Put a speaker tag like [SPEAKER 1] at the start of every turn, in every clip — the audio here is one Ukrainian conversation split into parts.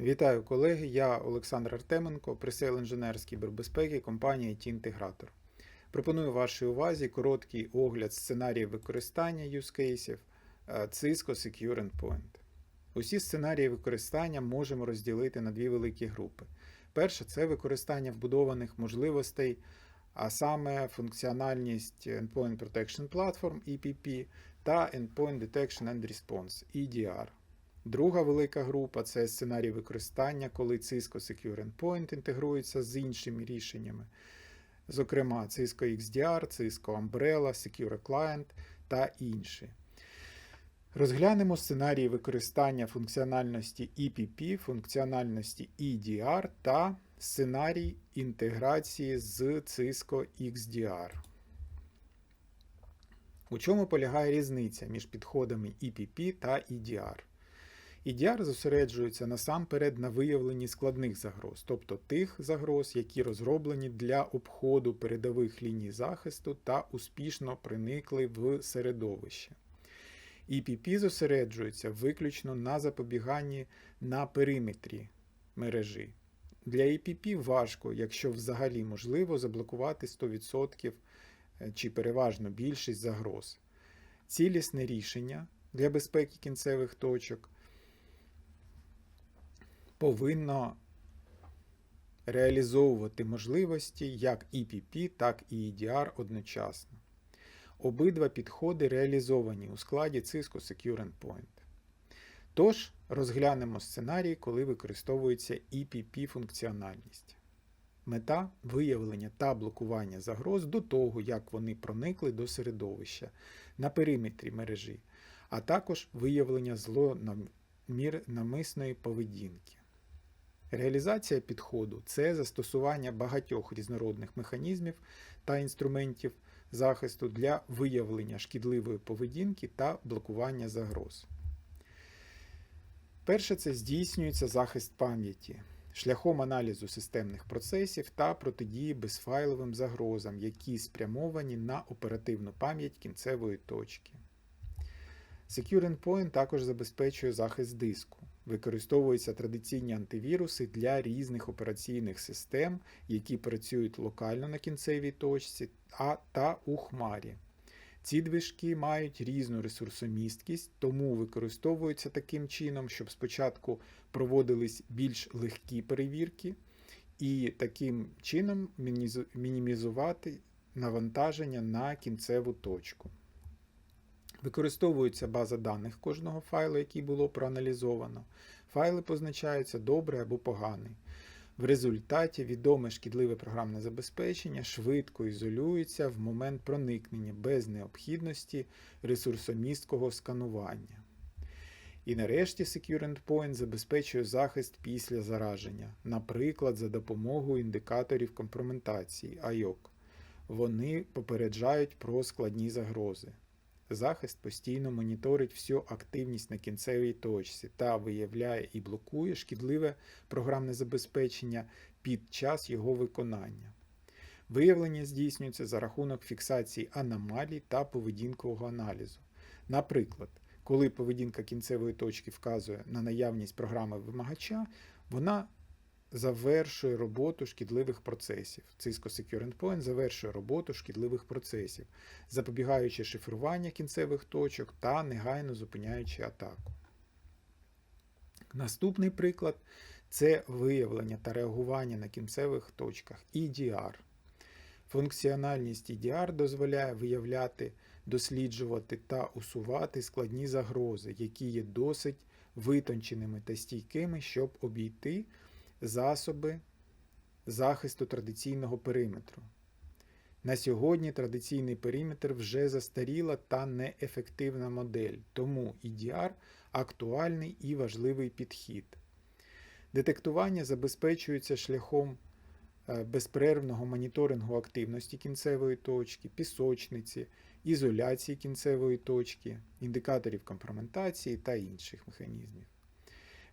[SPEAKER 1] Вітаю колеги, я Олександр Артеменко, пресейл інженер з кібербезпеки компанії Ті-Інтегратор. Пропоную вашій увазі короткий огляд сценаріїв використання use cases е, Cisco Secure Endpoint. Усі сценарії використання можемо розділити на дві великі групи. Перша це використання вбудованих можливостей, а саме функціональність Endpoint Protection Platform EPP та Endpoint Detection and Response EDR. Друга велика група це сценарій використання, коли Cisco Secure Endpoint інтегрується з іншими рішеннями, зокрема Cisco XDR, Cisco Umbrella, Secure Client та інші. Розглянемо сценарії використання функціональності EPP, функціональності EDR та сценарій інтеграції з Cisco XDR. У чому полягає різниця між підходами EPP та EDR? EDR зосереджується насамперед на виявленні складних загроз, тобто тих загроз, які розроблені для обходу передових ліній захисту та успішно проникли в середовище. EPP зосереджується виключно на запобіганні на периметрі мережі. Для EPP важко, якщо взагалі можливо, заблокувати 100% чи переважно більшість загроз. Цілісне рішення для безпеки кінцевих точок повинно реалізовувати можливості як EPP, так і EDR одночасно. Обидва підходи реалізовані у складі Cisco Secure Endpoint. Тож, розглянемо сценарій, коли використовується EPP функціональність. Мета виявлення та блокування загроз до того, як вони проникли до середовища на периметрі мережі, а також виявлення злонамисної поведінки. Реалізація підходу це застосування багатьох різнородних механізмів та інструментів захисту для виявлення шкідливої поведінки та блокування загроз. Перше це здійснюється захист пам'яті шляхом аналізу системних процесів та протидії безфайловим загрозам, які спрямовані на оперативну пам'ять кінцевої точки. Secure Endpoint також забезпечує захист диску. Використовуються традиційні антивіруси для різних операційних систем, які працюють локально на кінцевій точці а та у хмарі. Ці движки мають різну ресурсомісткість, тому використовуються таким чином, щоб спочатку проводились більш легкі перевірки, і таким чином мінімізувати навантаження на кінцеву точку. Використовується база даних кожного файлу, який було проаналізовано. Файли позначаються добре або поганий. В результаті відоме шкідливе програмне забезпечення швидко ізолюється в момент проникнення без необхідності ресурсомісткого сканування. І нарешті Secure Endpoint забезпечує захист після зараження, наприклад, за допомогою індикаторів компрометації IOC. Вони попереджають про складні загрози. Захист постійно моніторить всю активність на кінцевій точці та виявляє і блокує шкідливе програмне забезпечення під час його виконання. Виявлення здійснюється за рахунок фіксації аномалій та поведінкового аналізу. Наприклад, коли поведінка кінцевої точки вказує на наявність програми вимагача, вона завершує роботу шкідливих процесів. Cisco Secure Endpoint завершує роботу шкідливих процесів, запобігаючи шифрування кінцевих точок та негайно зупиняючи атаку. Наступний приклад це виявлення та реагування на кінцевих точках EDR. Функціональність EDR дозволяє виявляти, досліджувати та усувати складні загрози, які є досить витонченими та стійкими, щоб обійти засоби захисту традиційного периметру. На сьогодні традиційний периметр вже застаріла та неефективна модель, тому EDR актуальний і важливий підхід. Детектування забезпечується шляхом е, безперервного моніторингу активності кінцевої точки, пісочниці, ізоляції кінцевої точки, індикаторів компрометації та інших механізмів.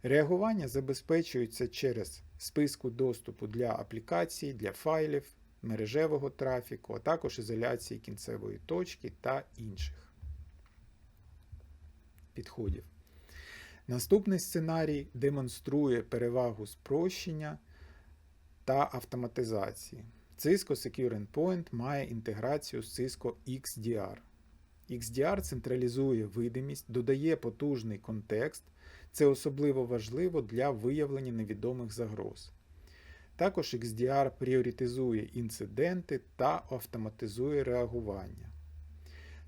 [SPEAKER 1] Реагування забезпечується через списку доступу для аплікацій, для файлів, мережевого трафіку, а також ізоляції кінцевої точки та інших підходів. Наступний сценарій демонструє перевагу спрощення та автоматизації. Cisco Secure Endpoint має інтеграцію з Cisco XDR. XDR централізує видимість, додає потужний контекст. Це особливо важливо для виявлення невідомих загроз. Також XDR пріоритизує інциденти та автоматизує реагування.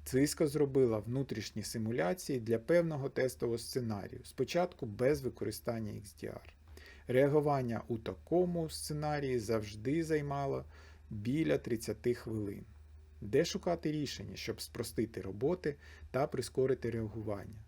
[SPEAKER 1] Cisco зробила внутрішні симуляції для певного тестового сценарію, спочатку без використання XDR. Реагування у такому сценарії завжди займало біля 30 хвилин. Де шукати рішення, щоб спростити роботи та прискорити реагування?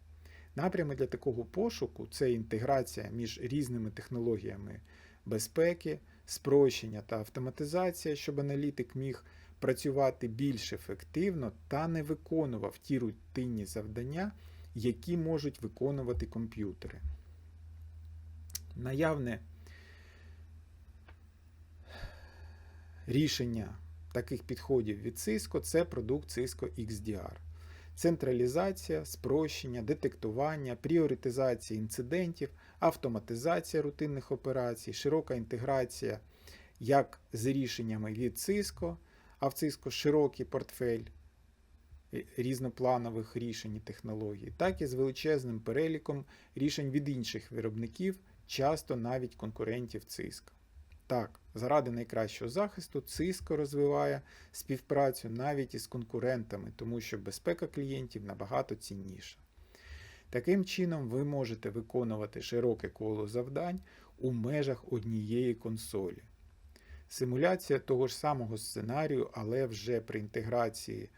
[SPEAKER 1] Напрями для такого пошуку це інтеграція між різними технологіями безпеки, спрощення та автоматизація, щоб аналітик міг працювати більш ефективно та не виконував ті рутинні завдання, які можуть виконувати комп'ютери. Наявне рішення таких підходів від Cisco це продукт Cisco XDR. Централізація, спрощення, детектування, пріоритизація інцидентів, автоматизація рутинних операцій, широка інтеграція як з рішеннями від Cisco, а в Cisco широкий портфель різнопланових рішень і технологій, так і з величезним переліком рішень від інших виробників, часто навіть конкурентів Cisco. Так, заради найкращого захисту Cisco розвиває співпрацю навіть із конкурентами, тому що безпека клієнтів набагато цінніша. Таким чином, ви можете виконувати широке коло завдань у межах однієї консолі. Симуляція того ж самого сценарію, але вже при інтеграції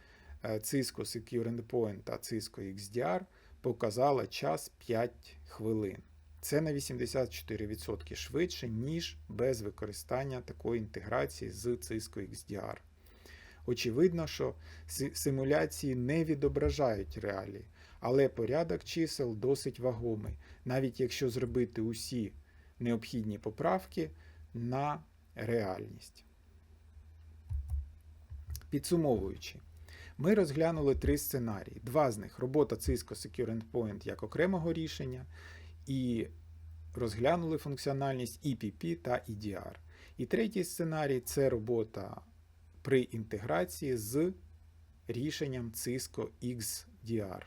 [SPEAKER 1] Cisco Secure Endpoint та Cisco XDR показала час 5 хвилин. Це на 84% швидше, ніж без використання такої інтеграції з Cisco XDR. Очевидно, що симуляції не відображають реалії, але порядок чисел досить вагомий, навіть якщо зробити усі необхідні поправки на реальність. Підсумовуючи, ми розглянули три сценарії. Два з них робота Cisco Secure Endpoint як окремого рішення, і розглянули функціональність EPP та EDR. І третій сценарій це робота при інтеграції з рішенням Cisco XDR.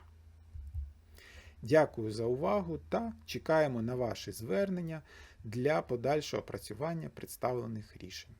[SPEAKER 1] Дякую за увагу та чекаємо на ваші звернення для подальшого опрацювання представлених рішень.